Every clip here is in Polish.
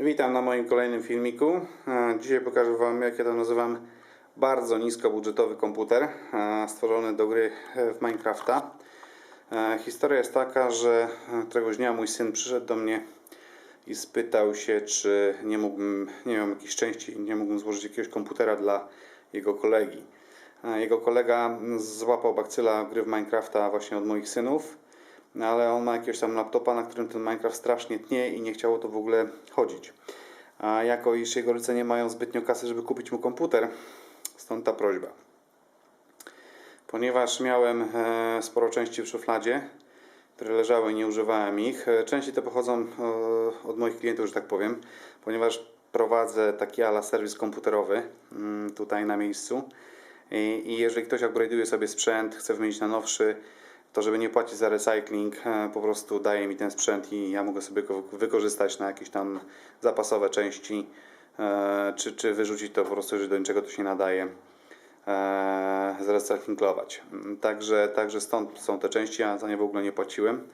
Witam na moim kolejnym filmiku. E, Dzisiaj pokażę Wam, jak ja to nazywam, bardzo niskobudżetowy komputer e, stworzony do gry e, w Minecrafta. Historia jest taka, że któregoś dnia mój syn przyszedł do mnie i spytał się, czy nie mógłbym, nie wiem, jakiejś części, nie mógłbym złożyć jakiegoś komputera dla jego kolegi. Jego kolega złapał bakcyla gry w Minecrafta właśnie od moich synów no ale on ma jakiegoś tam laptopa, na którym ten Minecraft strasznie tnie i nie chciało to w ogóle chodzić. A jako iż jego rodzice nie mają zbytnio kasy, żeby kupić mu komputer, stąd ta prośba. Ponieważ miałem e, sporo części w szufladzie, które leżały i nie używałem ich, e, części te pochodzą e, od moich klientów, że tak powiem, ponieważ prowadzę taki ala serwis komputerowy mm, tutaj na miejscu i, jeżeli ktoś upgrade'uje sobie sprzęt, chce wymienić na nowszy, to żeby nie płacić za recycling, e, po prostu daje mi ten sprzęt i ja mogę sobie go wykorzystać na jakieś tam zapasowe części, e, czy, czy wyrzucić to po prostu, jeżeli do niczego to się nadaje, e, zrecyklingować. Mm, Także, także stąd są te części, ja za nie w ogóle nie płaciłem.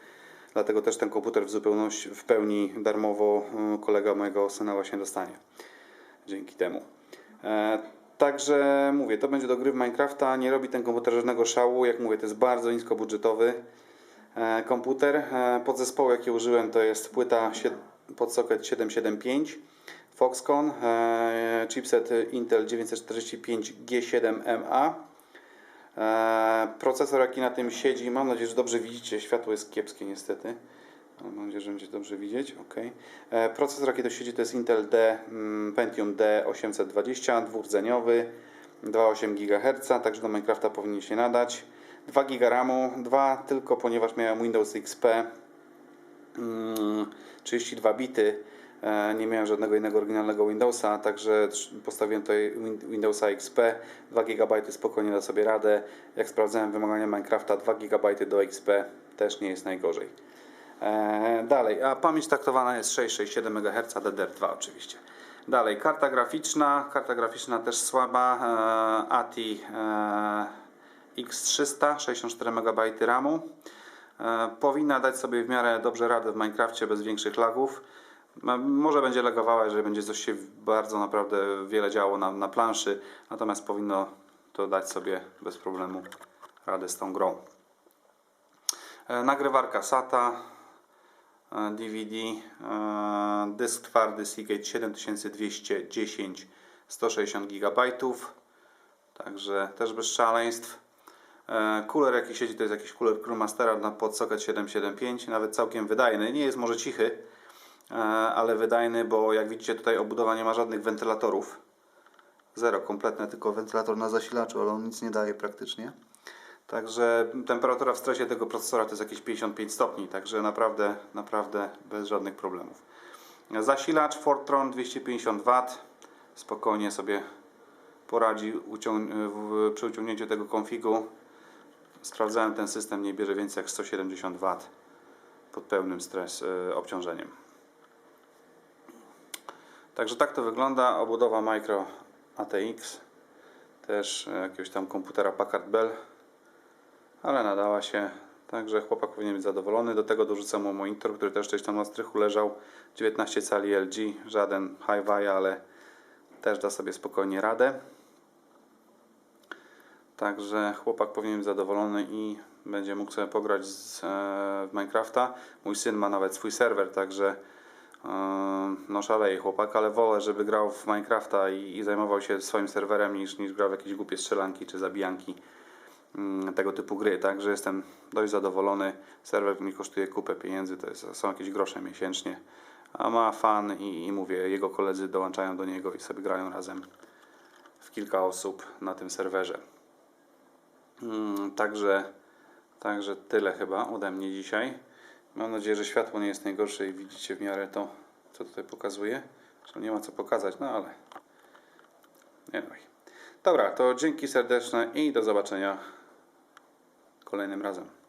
Dlatego też ten komputer w zupełności, w pełni darmowo kolega mojego syna właśnie dostanie. Dzięki temu. Także mówię, to będzie do gry w Minecrafta. Nie robi ten komputer żadnego szału. Jak mówię, to jest bardzo niskobudżetowy e, komputer. E, Podzespoły, jakie użyłem, to jest płyta sied- pod socket 775 Foxconn, e, chipset Intel 945G7MA. E, Procesor, jaki na tym siedzi, mam nadzieję, że dobrze widzicie. Światło jest kiepskie niestety. Mam nadzieję, że będziecie dobrze widzieć. Ok. E, procesor, jaki to siedzi, to jest Intel D mm, Pentium D820, dwurdzeniowy, 2,8 GHz, także do Minecrafta powinien się nadać. 2 GB RAMu, 2 tylko ponieważ miałem Windows XP mm, 32 bity. E, Nie miałem żadnego innego oryginalnego Windowsa, także postawiłem tutaj Win- Windowsa XP. 2 GB spokojnie da sobie radę. Jak sprawdzałem wymagania Minecrafta, 2 GB do XP też nie jest najgorzej. E, dalej, a pamięć taktowana jest 667 MHz, DDR2 oczywiście. Dalej, karta graficzna, karta graficzna też słaba, ATI e, X300, 64 MB RAMu. E, powinna dać sobie w miarę dobrze radę w Minecrafcie bez większych lagów. Ma- Może będzie lagowała, jeżeli będzie coś się bardzo naprawdę wiele działo na, na planszy, natomiast powinno to dać sobie bez problemu radę z tą grą. Nagrywarka SATA, DVD, e, dysk twardy Seagate 7210 160 GB, także też bez szaleństw. E, Cooler jaki siedzi to jest jakiś cooler Crewmastera na pod socket 775, nawet całkiem wydajny, nie jest może cichy, e, ale wydajny, bo jak widzicie tutaj obudowa nie ma żadnych wentylatorów. Zero, kompletne, tylko wentylator na zasilaczu, ale on nic nie daje praktycznie. Także temperatura w stresie tego procesora to jest jakieś 55 stopni, także naprawdę, naprawdę bez żadnych problemów. Zasilacz Fortron 250 W spokojnie sobie poradzi przy uciągnięciu tego konfigu. Sprawdzałem ten system, nie bierze więcej jak 170 W pod pełnym stres e, obciążeniem. Także tak to wygląda. Obudowa Micro ATX. Też e, jakiegoś tam komputera Packard Bell ale nadała się. Także chłopak powinien być zadowolony. Do tego dorzucam mu monitor, który też gdzieś tam na strychu leżał. 19 cali LG, żaden hi-fi, ale też da sobie spokojnie radę. Także chłopak powinien być zadowolony i będzie mógł sobie pograć z, e, w Minecrafta. Mój syn ma nawet swój serwer, także e, no szaleje chłopak, ale wolę, żeby grał w Minecrafta i, i zajmował się swoim serwerem niż, niż grał w jakieś głupie strzelanki czy zabijanki tego typu gry, także jestem dość zadowolony. Serwer mi kosztuje kupę pieniędzy, to jest, są jakieś grosze miesięcznie, a ma fan i, i mówię, jego koledzy dołączają do niego i sobie grają razem w kilka osób na tym serwerze. Mm, Także, także tyle chyba ode mnie dzisiaj. Mam nadzieję, że światło nie jest najgorsze i widzicie w miarę to, co tutaj pokazuje. Zresztą nie ma co pokazać, no ale no. Dobra, to dzięki serdeczne i do zobaczenia kolejnym razem.